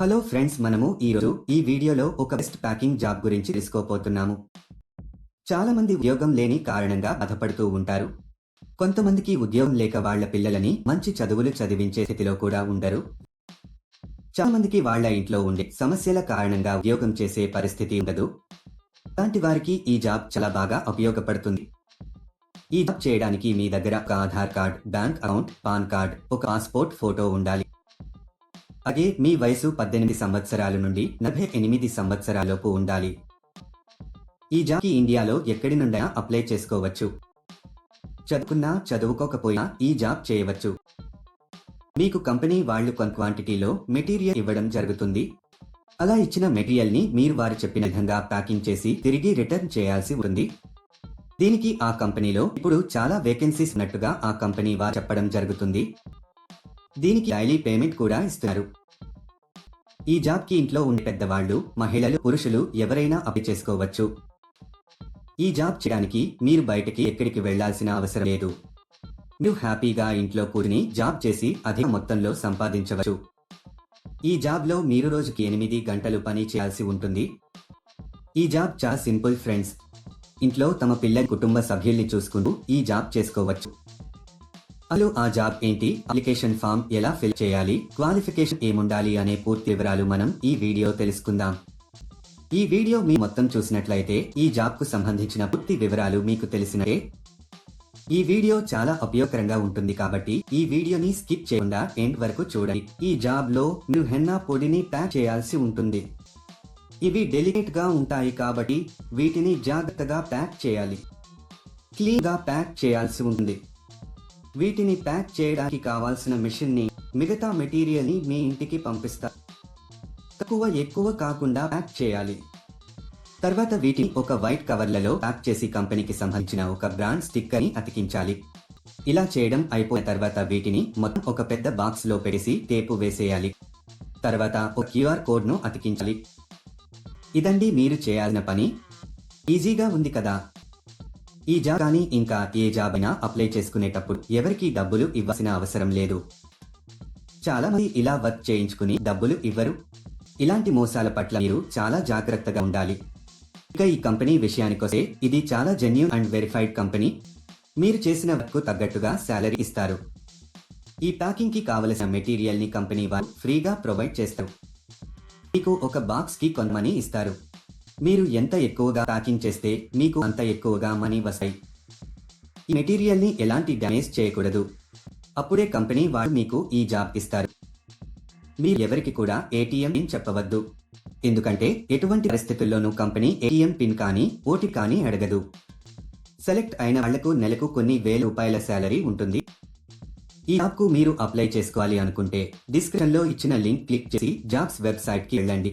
Hello friends మనము ఈరోజు ఈ వీడియోలో ఒక బెస్ట్ ప్యాకింగ్ జాబ్ గురించి తెలుసుకోపోతున్నాము చాలా మంది ఉద్యోగం లేని కారణంగా బాధపడుతూ ఉంటారు. కొంతమందికి ఉద్యోగం లేక వాళ్ళ పిల్లలని మంచి చదువులు చదివించే స్థితిలో కూడా ఉండరు. చాలా మందికి వాళ్ళ ఇంట్లో ఉండే సమస్యల కారణంగా ఉద్యోగం చేసే పరిస్థితి ఉండదు. అలాంటి వారికి ఈ జాబ్ చాలా బాగా ఉపయోగపడుతుంది. ఈ జాబ్ చేయడానికి మీ దగ్గర ఒక Aadhaar card bank account PAN card ఒక పాస్పోర్ట్ ఫోటో ఉండాలి. అలాగే మీ వయసు పద్దెనిమిది సంవత్సరాల నుండి నలభై ఎనిమిది సంవత్సరాలలోపు ఉండాలి. ఈ జాబ్కి ఇండియాలో ఎక్కడి నుండైనా అప్లై చేసుకోవచ్చు. చదువుకున్నా చదువుకోకపోయినా ఈ జాబ్ చేయవచ్చు. మీకు కంపెనీ వాళ్ళు కొంత క్వాంటిటీలో మెటీరియల్ ఇవ్వడం జరుగుతుంది. అలా ఇచ్చిన మెటీరియల్ని మీరు వారు చెప్పిన విధంగా ప్యాకింగ్ చేసి తిరిగి రిటర్న్ చేయాల్సి ఉంటుంది. దీనికి ఆ కంపెనీలో ఇప్పుడు చాలా వేకెన్సీస్ ఉన్నట్టుగా ఆ కంపెనీ వారు చెప్పడం జరుగుతుంది. దీనికి డైలీ పేమెంట్ కూడా ఇస్తున్నారు. ఈ జాబ్కి ఇంట్లో ఉండే పెద్దవాళ్ళు మహిళలు పురుషులు ఎవరైనా అప్లై చేసుకోవచ్చు. ఈ జాబ్ చేయడానికి మీరు బయటకి ఎక్కడికి వెళ్ళాల్సిన అవసరం లేదు. మీరు హ్యాపీగా ఇంట్లో కూర్చుని జాబ్ చేసి అధిక మొత్తంలో సంపాదించవచ్చు. ఈ జాబ్లో మీరు రోజుకి ఎనిమిది గంటలు పని చేయాల్సి ఉంటుంది. ఈ జాబ్ చాలా సింపుల్ ఫ్రెండ్స్. ఇంట్లో తమ పిల్లల కుటుంబ సభ్యుల్ని చూసుకుంటూ ఈ జాబ్ చేసుకోవచ్చు. అసలు ఆ జాబ్ ఏంటి? అప్లికేషన్ ఫామ్ ఎలా ఫిల్ చేయాలి? క్వాలిఫికేషన్ ఏముండాలి అనే పూర్తి వివరాలు మనం ఈ వీడియో తెలుసుకుందాం. ఈ వీడియో మీ మొత్తం చూసినట్లయితే ఈ జాబ్కు సంబంధించిన పూర్తి వివరాలు మీకు తెలిసినట్టే ఈ వీడియో చాలా ఉపయోగకరంగా ఉంటుంది కాబట్టి ఈ వీడియోని స్కిప్ చేయకుండా ఎండ్ వరకు చూడండి. ఈ జాబ్లో నువ్వు హెన్నా పొడిని ప్యాక్ చేయాల్సి ఉంటుంది. ఇవి డెలికేట్గా ఉంటాయి కాబట్టి వీటిని జాగ్రత్తగా ప్యాక్ చేయాలి. క్లీన్గా ప్యాక్ చేయాల్సి ఉంటుంది. వీటిని ప్యాక్ చేయడానికి కావాల్సిన మిషన్ని మిగతా మెటీరియల్ని మీ ఇంటికి పంపిస్తారు తక్కువ ఎక్కువ కాకుండా ప్యాక్ చేయాలి. తర్వాత వీటిని ఒక వైట్ కవర్లలో ప్యాక్ చేసి కంపెనీకి సంబంధించిన ఒక బ్రాండ్ స్టిక్కర్ని అతికించాలి. ఇలా చేయడం అయిపోయిన తర్వాత వీటిని మొత్తం ఒక పెద్ద బాక్స్లో టేపు వేసేయాలి. తర్వాత ఒక క్యూఆర్ కోడ్ను అతికించాలి. ఇదండి మీరు చేయాల్సిన పని. ఈజీగా ఉంది కదా. ఈ జాబ్ కానీ ఇంకా ఏ జాబ్ అయినా అప్లై చేసుకునేటప్పుడు ఎవరికి డబ్బులు ఇవ్వాల్సిన అవసరం లేదు. చాలా మంది ఇలా వర్క్ చేయించుకుని డబ్బులు ఇవ్వరు. ఇలాంటి మోసాల పట్ల మీరు చాలా జాగ్రత్తగా ఉండాలి. ఇక ఈ కంపెనీ విషయానికొస్తే ఇది చాలా జెన్యూన్ అండ్ వెరిఫైడ్ కంపెనీ. మీరు చేసిన వర్క్ తగ్గట్టుగా శాలరీ ఇస్తారు. ఈ ప్యాకింగ్కి కావలసిన మెటీరియల్ని కంపెనీ వారు ఫ్రీగా ప్రొవైడ్ చేస్తారు. మీకు ఒక బాక్స్కి కొంత ఇస్తారు. మీరు ఎంత ఎక్కువగా ప్యాకింగ్ చేస్తే మీకు అంత ఎక్కువగా మనీ వస్తాయి. ఈ మెటీరియల్ని ఎలాంటి డ్యామేజ్ చేయకూడదు. అప్పుడే కంపెనీ వారు మీకు ఈ జాబ్ ఇస్తారు. మీరు ఎవరికి కూడా ఏటీఎం పిన్ చెప్పవద్దు. ఎందుకంటే ఎటువంటి పరిస్థితుల్లోనూ కంపెనీ ఏటీఎం పిన్ కానీ ఓటీ కానీ అడగదు. సెలెక్ట్ అయిన వాళ్ళకు నెలకు కొన్ని వేల రూపాయల శాలరీ ఉంటుంది. ఈ యాప్కు మీరు అప్లై చేసుకోవాలి అనుకుంటే డిస్క్రిప్షన్లో ఇచ్చిన లింక్ క్లిక్ చేసి జాబ్స్ వెబ్సైట్కి వెళ్ళండి.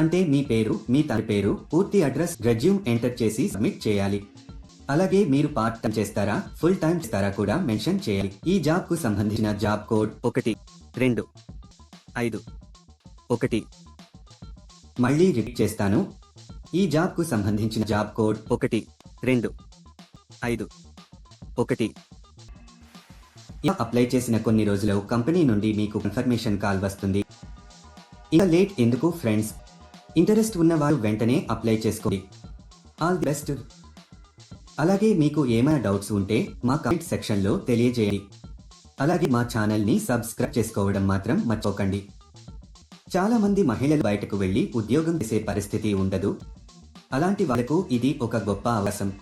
అంటే మీ పేరు మీ తండ్రి పేరు పూర్తి అడ్రస్ రెజ్యూమ్ ఎంటర్ చేసి సబ్మిట్ చేయాలి. అలాగే మీరు పార్ట్ టైం చేస్తారా ఫుల్ టైం చేస్తారా కూడా మెన్షన్ చేయాలి. ఈ జాబ్కు సంబంధించిన జాబ్ కోడ్ ఒకటి రెండు ఐదు ఒకటి. మళ్ళీ రిపీట్ చేస్తాను. ఈ జాబ్కు సంబంధించిన జాబ్ కోడ్ ఒకటి రెండు ఐదు ఒకటి. ఇలా అప్లై చేసిన కొన్ని రోజులు కంపెనీ నుండి మీకు కన్ఫర్మేషన్ కాల్ వస్తుంది. ఇంకా లేట్ ఎందుకు ఫ్రెండ్స్ ఇంటరెస్ట్ ఉన్నవారు వెంటనే అప్లై చేసుకోండి. All the best. అలాగే మీకు ఏమైనా డౌట్స్ ఉంటే మా కామెంట్ సెక్షన్లో తెలియజేయండి. అలాగే మా ఛానల్ని సబ్స్క్రైబ్ చేసుకోవడం మాత్రం మర్చిపోకండి. చాలామంది మహిళలు బయటకు వెళ్ళి ఉద్యోగం చేసే పరిస్థితి ఉండదు. అలాంటి వాళ్ళకు ఇది ఒక గొప్ప అవకాశం.